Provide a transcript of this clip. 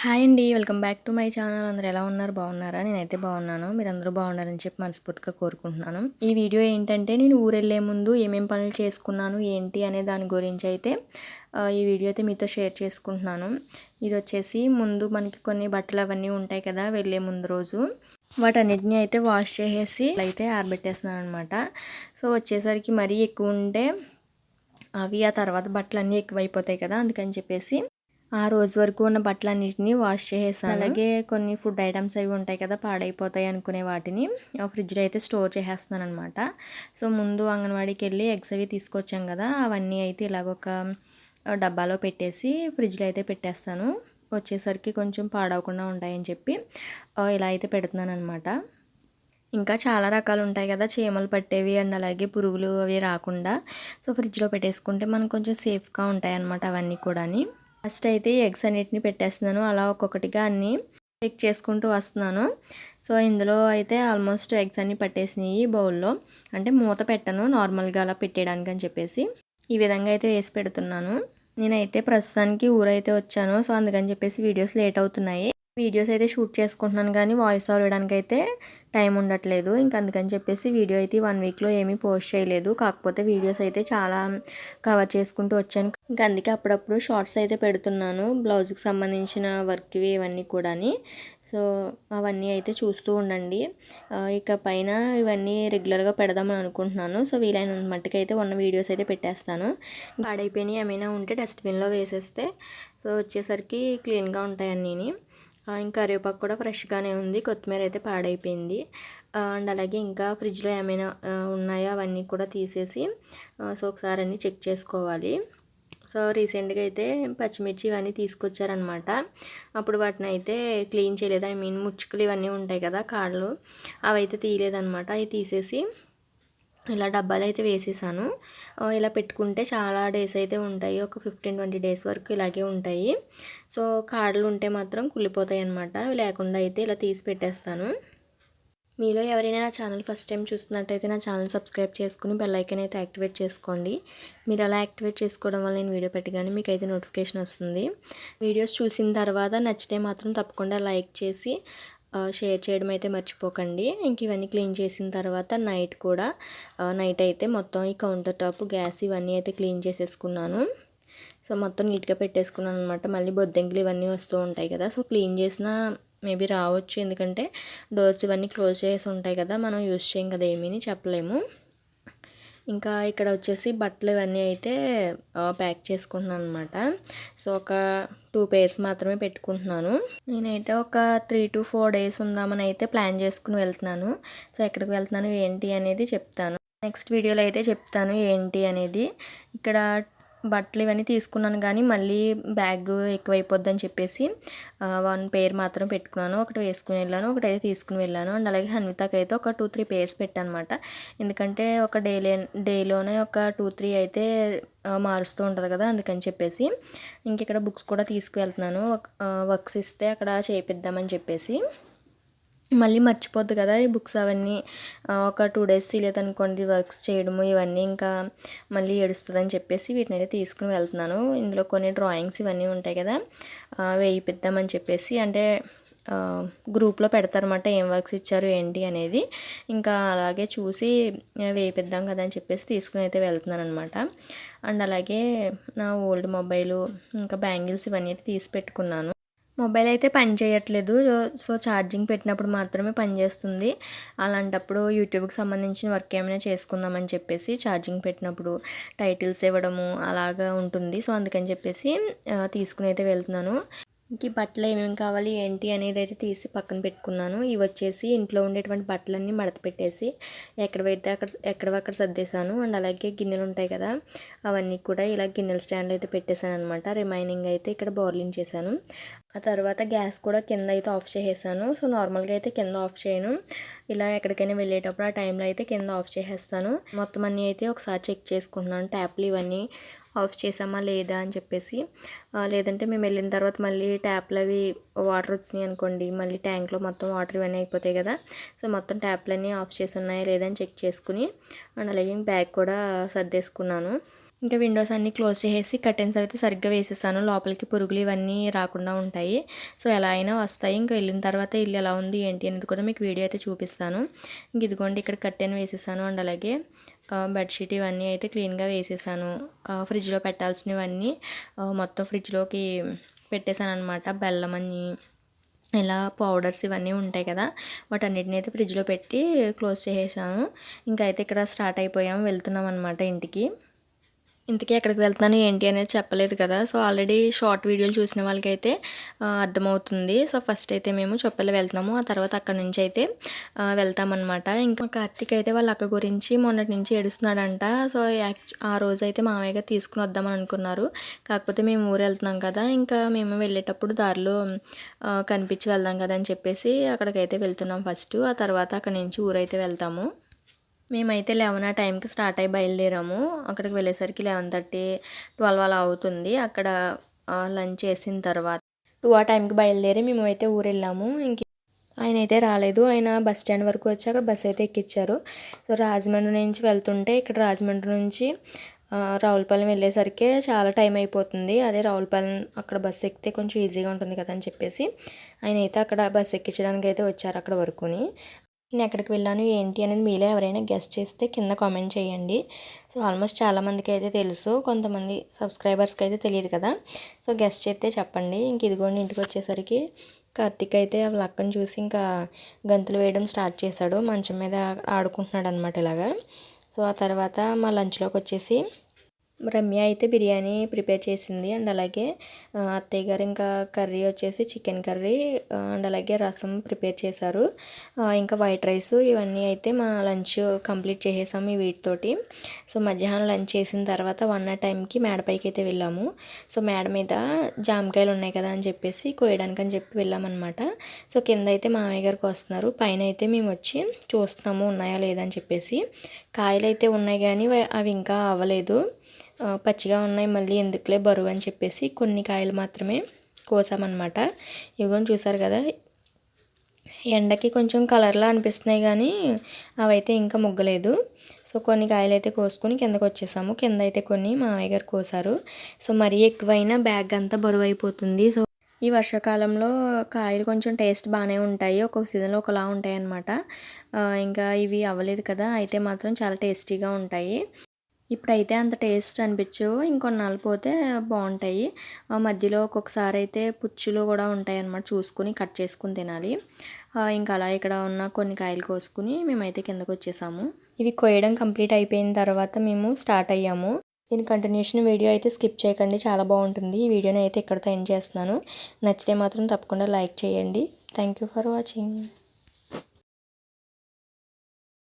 Hi అండి welcome back to my channel. అందరూ ఎలా ఉన్నారు? బాగున్నారా? నేనైతే బాగున్నాను. మీరు అందరూ బాగున్నారని చెప్పి మనస్ఫూర్తిగా కోరుకుంటున్నాను. ఈ వీడియో ఏంటంటే నేను ఊరు వెళ్ళే ముందు ఏమేం పనులు చేసుకున్నాను ఏంటి అనే దాని గురించి అయితే ఈ వీడియో అయితే మీతో షేర్ చేసుకుంటున్నాను. ఇది వచ్చేసి ముందు మనకి కొన్ని బట్టలు అవన్నీ ఉంటాయి కదా వెళ్ళే ముందు రోజు. వాటన్నిటిని అయితే వాష్ చేసేసి అయితే ఆరబెట్టేస్తున్నాను అనమాట సో వచ్చేసరికి మరీ ఎక్కువ ఉంటే అవి ఆ తర్వాత బట్టలు అన్నీ ఎక్కువైపోతాయి కదా అందుకని చెప్పేసి ఆ రోజు వరకు ఉన్న బట్టలన్నిటిని వాష్ చేసేసాను. అలాగే కొన్ని ఫుడ్ ఐటమ్స్ అవి ఉంటాయి కదా పాడైపోతాయి అనుకునే వాటిని ఆ ఫ్రిడ్జ్లో అయితే స్టోర్ చేసేస్తున్నాను అనమాట సో ముందు అంగన్వాడీకి వెళ్ళి ఎగ్స్ అవి తీసుకొచ్చాం కదా అవన్నీ అయితే ఇలాగొక డబ్బాలో పెట్టేసి ఫ్రిడ్జ్లో అయితే పెట్టేస్తాను. వచ్చేసరికి కొంచెం పాడవకుండా ఉంటాయని చెప్పి ఇలా అయితే పెడుతున్నాను అనమాట ఇంకా చాలా రకాలు ఉంటాయి కదా చీమలు పట్టేవి అండ్ అలాగే పురుగులు అవి రాకుండా. సో ఫ్రిడ్జ్లో పెట్టేసుకుంటే మనకు కొంచెం సేఫ్గా ఉంటాయి అన్నమాట అవన్నీ కూడాని. ఫస్ట్ అయితే ఎగ్స్ అన్నిటిని పెట్టేస్తున్నాను. అలా ఒక్కొక్కటిగా అన్నీ చెక్ చేసుకుంటూ వస్తున్నాను. సో ఇందులో అయితే ఆల్మోస్ట్ ఎగ్స్ అన్నీ పట్టేసినాయి బౌల్లో. అంటే మూత పెట్టను నార్మల్గా అలా పెట్టేయడానికి అని చెప్పేసి. ఈ విధంగా అయితే వేసి పెడుతున్నాను. నేనైతే ప్రస్తుతానికి ఊరైతే వచ్చాను. సో అందుకని చెప్పేసి వీడియోస్ లేట్ అవుతున్నాయి. వీడియోస్ అయితే షూట్ చేసుకుంటున్నాను కానీ వాయిస్ ఓవర్ అయితే టైం ఉండట్లేదు. ఇంక అందుకని చెప్పేసి వీడియో అయితే వన్ వీక్లో ఏమీ పోస్ట్ చేయలేదు. కాకపోతే వీడియోస్ అయితే చాలా కవర్ చేసుకుంటూ వచ్చాను. ఇంక అందుకే అప్పుడప్పుడు షార్ట్స్ అయితే పెడుతున్నాను. బ్లౌజ్కి సంబంధించిన వర్క్వి ఇవన్నీ కూడాని. సో అవన్నీ అయితే చూస్తూ ఉండండి. ఇక పైన ఇవన్నీ రెగ్యులర్గా పెడదామని అనుకుంటున్నాను. సో వీలైన మట్టుకైతే ఉన్న వీడియోస్ అయితే పెట్టేస్తాను. పాడైపోయినాయి ఏమైనా ఉంటే డస్ట్బిన్లో వేసేస్తే. సో వచ్చేసరికి క్లీన్గా ఉంటాయి అన్నీని ఇంకా కరివేపాకు కూడా ఫ్రెష్గానే ఉంది. కొత్తిమీర అయితే పాడైపోయింది. అండ్ అలాగే ఇంకా ఫ్రిడ్జ్లో ఏమైనా ఉన్నాయో అవన్నీ కూడా తీసేసి సో ఒకసారి అన్నీ చెక్ చేసుకోవాలి. సో రీసెంట్గా అయితే పచ్చిమిర్చి ఇవన్నీ తీసుకొచ్చారనమాట అప్పుడు వాటిని అయితే క్లీన్ చేయలేదు. ఐ మీన్ ముచ్చుకలు ఇవన్నీ ఉంటాయి కదా కాళ్ళు అవి అయితే తీయలేదనమాట అవి తీసేసి ఇలా డబ్బాలు అయితే వేసేసాను ఇలా పెట్టుకుంటే చాలా డేస్ అయితే ఉంటాయి. ఒక ఫిఫ్టీన్ ట్వంటీ డేస్ వరకు ఇలాగే ఉంటాయి. సో కాడలు ఉంటే మాత్రం కుళ్ళిపోతాయి అనమాట లేకుండా అయితే ఇలా తీసి పెట్టేస్తాను. మీలో ఎవరైనా నా ఛానల్ ఫస్ట్ టైం చూస్తున్నట్టయితే నా ఛానల్ సబ్స్క్రైబ్ చేసుకుని బెల్ ఐకన్ అయితే యాక్టివేట్ చేసుకోండి. మీరు అలా యాక్టివేట్ చేసుకోవడం వల్ల నేను వీడియో పెట్టగానే మీకు అయితే నోటిఫికేషన్ వస్తుంది. వీడియోస్ చూసిన తర్వాత నచ్చితే మాత్రం తప్పకుండా లైక్ చేసి షేర్ చేయడం అయితే మర్చిపోకండి. ఇంక ఇవన్నీ క్లీన్ చేసిన తర్వాత నైట్ కూడా నైట్ అయితే మొత్తం ఈ కౌంటర్ టాప్ గ్యాస్ ఇవన్నీ అయితే క్లీన్ చేసేసుకున్నాను. సో మొత్తం నీట్గా పెట్టేసుకున్నాను అనమాట మళ్ళీ బొద్దింకలు ఇవన్నీ వస్తూ ఉంటాయి కదా. సో క్లీన్ చేసిన మేబీ రావచ్చు. ఎందుకంటే డోర్స్ ఇవన్నీ క్లోజ్ చేసి ఉంటాయి కదా. మనం యూజ్ చేయం కదా ఏమీ చెప్పలేము. ఇంకా ఇక్కడ వచ్చేసి బట్టలు ఇవన్నీ అయితే ప్యాక్ చేసుకుంటున్నాను అనమాట సో ఒక టూ పేర్స్ మాత్రమే పెట్టుకుంటున్నాను. నేనైతే ఒక త్రీ టు ఫోర్ డేస్ ఉందామని అయితే ప్లాన్ చేసుకుని వెళ్తున్నాను. సో ఎక్కడికి వెళ్తున్నాను ఏంటి అనేది చెప్తాను. నెక్స్ట్ వీడియోలో అయితే చెప్తాను ఏంటి అనేది. ఇక్కడ బట్టలు ఇవన్నీ తీసుకున్నాను కానీ మళ్ళీ బ్యాగ్ ఎక్కువైపోద్దని చెప్పేసి వన్ పేర్ మాత్రం పెట్టుకున్నాను. ఒకటి వేసుకుని వెళ్ళాను ఒకటి అయితే తీసుకుని వెళ్ళాను. అండ్ అలాగే హన్వితకి అయితే ఒక టూ త్రీ పేర్స్ పెట్టాను అనమాట ఎందుకంటే ఒక డేలే డేలోనే ఒక టూ త్రీ అయితే మారుస్తూ ఉంటుంది కదా అందుకని చెప్పేసి. ఇంక ఇక్కడ బుక్స్ కూడా తీసుకువెళ్తున్నాను. వర్క్స్ ఇస్తే అక్కడ చేపిద్దామని చెప్పేసి. మళ్ళీ మర్చిపోద్ది కదా ఈ బుక్స్ అవన్నీ. ఒక టూ డేస్ తెలియదనుకోండి వర్క్స్ చేయడము ఇవన్నీ ఇంకా మళ్ళీ ఏడుస్తుందని చెప్పేసి వీటిని అయితే తీసుకుని వెళ్తున్నాను. ఇందులో కొన్ని డ్రాయింగ్స్ ఇవన్నీ ఉంటాయి కదా వేయిపిద్దామని చెప్పేసి. అంటే గ్రూప్లో పెడతారన్నమాట ఏం వర్క్స్ ఇచ్చారు ఏంటి అనేది. ఇంకా అలాగే చూసి వేయిపిద్దాం కదా అని చెప్పేసి తీసుకుని అయితే వెళ్తున్నాను అనమాట అండ్ అలాగే నా ఓల్డ్ మొబైలు ఇంకా బ్యాంగిల్స్ ఇవన్నీ అయితే తీసి పెట్టుకున్నాను. మొబైల్ అయితే పని చేయట్లేదు. సో ఛార్జింగ్ పెట్టినప్పుడు మాత్రమే పనిచేస్తుంది అలాంటప్పుడు యూట్యూబ్కి సంబంధించిన వర్క్ ఏమైనా చేసుకుందామని చెప్పేసి ఛార్జింగ్ పెట్టినప్పుడు టైటిల్స్ ఇవ్వడము అలాగా ఉంటుంది. సో అందుకని చెప్పేసి తీసుకుని అయితే వెళ్తున్నాను. ఈ బట్టలు ఏమేమి కావాలి ఏంటి అనేది అయితే తీసి పక్కన పెట్టుకున్నాను. ఇవి వచ్చేసి ఇంట్లో ఉండేటువంటి బట్టలన్నీ మడత పెట్టేసి ఎక్కడ పెడితే అక్కడ ఎక్కడవక్కడ సర్దేశాను. అండ్ అలాగే గిన్నెలు ఉంటాయి కదా అవన్నీ కూడా ఇలా గిన్నెల స్టాండ్లు అయితే పెట్టేశాను అనమాట రిమైనింగ్ అయితే ఇక్కడ బోర్లింగ్ చేశాను. ఆ తర్వాత గ్యాస్ కూడా కింద అయితే ఆఫ్ చేసేసాను. సో నార్మల్గా అయితే కింద ఆఫ్ చేయను. ఇలా ఎక్కడికైనా వెళ్ళేటప్పుడు ఆ టైంలో అయితే కింద ఆఫ్ చేసేస్తాను. మొత్తం అన్నీ అయితే ఒకసారి చెక్ చేసుకుంటున్నాను. ట్యాప్లు ఇవన్నీ ఆఫ్ చేసామా లేదా అని చెప్పేసి లేదంటే మేము వెళ్ళిన తర్వాత మళ్ళీ ట్యాప్లు అవి వాటర్ వచ్చినాయి అనుకోండి మళ్ళీ ట్యాంక్లో మొత్తం వాటర్ ఇవన్నీ అయిపోతాయి కదా. సో మొత్తం ట్యాప్లన్నీ ఆఫ్ చేసి ఉన్నాయా లేదా అని చెక్ చేసుకుని అండ్ అలాగే బ్యాగ్ కూడా సర్దేసుకున్నాను. ఇంకా విండోస్ అన్నీ క్లోజ్ చేసేసి కర్టెన్స్ అయితే సరిగ్గా వేసేసాను. లోపలికి పురుగులు ఇవన్నీ రాకుండా ఉంటాయి. సో ఎలా అయినా వస్తాయి. ఇంకా వెళ్ళిన తర్వాత ఇల్లు ఎలా ఉంది ఏంటి అనేది కూడా మీకు వీడియో అయితే చూపిస్తాను. ఇంక ఇదిగోండి ఇక్కడ కర్టెన్ వేసేసాను. అండ్ అలాగే బెడ్షీట్ ఇవన్నీ అయితే క్లీన్గా వేసేసాను. ఫ్రిడ్జ్లో పెట్టాల్సినవన్నీ మొత్తం ఫ్రిడ్జ్లోకి పెట్టేశాను అనమాట బెల్లం అని ఇలా పౌడర్స్ ఇవన్నీ ఉంటాయి కదా వాటన్నిటిని అయితే ఫ్రిడ్జ్లో పెట్టి క్లోజ్ చేసేసాను. ఇంకా అయితే ఇక్కడ స్టార్ట్ అయిపోయాము వెళ్తున్నాం అనమాట ఇంటికి. ఇంతకీ ఎక్కడికి వెళ్తున్నాను ఏంటి అనేది చెప్పలేదు కదా. సో ఆల్రెడీ షార్ట్ వీడియోలు చూసిన వాళ్ళకైతే అర్థమవుతుంది. సో ఫస్ట్ అయితే మేము చొప్పలు వెళ్తున్నాము. ఆ తర్వాత అక్కడ నుంచి అయితే వెళ్తామన్నమాట. ఇంకా కార్తీక్ అయితే వాళ్ళ అక్క గురించి మొన్నటి నుంచి ఏడుస్తున్నాడంట. సో ఆ రోజు అయితే మామయ్యగా తీసుకుని వద్దామని అనుకున్నారు. కాకపోతే మేము ఊరు వెళ్తున్నాం కదా. ఇంకా మేము వెళ్ళేటప్పుడు దారిలో కనిపించి వెళ్దాం కదా అని చెప్పేసి అక్కడికైతే వెళ్తున్నాం ఫస్ట్ ఆ తర్వాత అక్కడ నుంచి ఊరైతే వెళ్తాము. మేమైతే లెవెన్ ఆ టైంకి స్టార్ట్ అయ్యి బయలుదేరాము. అక్కడికి వెళ్ళేసరికి లెవెన్ థర్టీ ట్వెల్వ్ అలా అవుతుంది. అక్కడ లంచ్ చేసిన తర్వాత టూ ఆ టైంకి బయలుదేరి మేము అయితే ఊరు వెళ్ళాము ఇంక ఆయన అయితే రాలేదు. ఆయన బస్ స్టాండ్ వరకు వచ్చి అక్కడ బస్ అయితే ఎక్కించారు సో రాజమండ్రి నుంచి వెళ్తుంటే ఇక్కడ రాజమండ్రి నుంచి రావులపాలెం వెళ్ళేసరికి చాలా టైం అయిపోతుంది. అదే రావులపాలెం అక్కడ బస్సు ఎక్కితే కొంచెం ఈజీగా ఉంటుంది కదా అని చెప్పేసి ఆయన అయితే అక్కడ బస్సు ఎక్కించడానికి అయితే వచ్చారు అక్కడ వరకుని. నేను ఎక్కడికి వెళ్ళాను ఏంటి అనేది మీలో ఎవరైనా గెస్ట్ చేస్తే కింద కామెంట్ చేయండి. సో ఆల్మోస్ట్ చాలామందికి అయితే తెలుసు కొంతమంది సబ్స్క్రైబర్స్కి అయితే తెలియదు కదా. సో గెస్ట్ చేస్తే చెప్పండి. ఇంక ఇదిగోండి ఇంటికి వచ్చేసరికి కార్తిక్ అయితే వాళ్ళ అక్కని చూసి ఇంకా గంతులు వేయడం స్టార్ట్ చేశాడు. మంచం మీద ఆడుకుంటున్నాడు అనమాట ఇలాగా. సో ఆ తర్వాత మా లంచ్లోకి వచ్చేసి రమ్య అయితే బిర్యానీ ప్రిపేర్ చేసింది అండ్ అలాగే అత్తయ్య గారు ఇంకా కర్రీ వచ్చేసి చికెన్ కర్రీ అండ్ అలాగే రసం ప్రిపేర్ చేశారు. ఇంకా వైట్ రైస్ ఇవన్నీ అయితే మా లంచ్ కంప్లీట్ చేసేసాము ఈ వీటితోటి. సో మధ్యాహ్నం లంచ్ చేసిన తర్వాత వన్ టైంకి మేడపైకి అయితే వెళ్ళాము. సో మేడ మీద జామకాయలు ఉన్నాయి కదా అని చెప్పేసి కోయడానికి అని చెప్పి వెళ్ళామన్నమాట. సో కింద అయితే మామయ్య గారికి వస్తున్నారు పైన అయితే మేము వచ్చి చూస్తున్నాము ఉన్నాయా లేదా అని చెప్పేసి. కాయలు అయితే ఉన్నాయి కానీ అవి ఇంకా అవ్వలేదు. పచ్చిగా ఉన్నాయి మళ్ళీ ఎందుకులే బరువు అని చెప్పేసి కొన్ని కాయలు మాత్రమే కోసామన్నమాట. ఇవ్వని చూసారు కదా? ఎండకి కొంచెం కలర్లా అనిపిస్తున్నాయి కానీ అవైతే ఇంకా ముగ్గలేదు. సో కొన్ని కాయలు అయితే కోసుకొని కిందకు వచ్చేసాము. కింద అయితే కొన్ని మామయ్య గారు కోసారు. సో మరీ ఎక్కువైనా బ్యాగ్ అంతా బరువు అయిపోతుంది. సో ఈ వర్షాకాలంలో కాయలు కొంచెం టేస్ట్ బాగానే ఉంటాయి. ఒక్కొక్క సీజన్లో ఒకలా ఉంటాయి అన్నమాట ఇంకా ఇవి అవ్వలేదు కదా? అయితే మాత్రం చాలా టేస్టీగా ఉంటాయి. ఇప్పుడైతే అంత టేస్ట్ అనిపించవు. ఇంకొన్నాళ్ళు పోతే బాగుంటాయి. ఆ మధ్యలో ఒక్కొక్కసారి అయితే పుచ్చులు కూడా ఉంటాయి అన్నమాట చూసుకుని కట్ చేసుకుని తినాలి. ఇంకా అలా ఇక్కడ ఉన్న కొన్ని కాయలు కోసుకుని మేమైతే కిందకు వచ్చేసాము. ఇవి కోయడం కంప్లీట్ అయిపోయిన తర్వాత మేము స్టార్ట్ అయ్యాము. దీని కంటిన్యూషన్ వీడియో అయితే స్కిప్ చేయకండి. చాలా బాగుంటుంది. ఈ వీడియోని అయితే ఇక్కడితో ఎండ్ చేస్తున్నాను. నచ్చితే మాత్రం తప్పకుండా లైక్ చేయండి. Thank you for watching.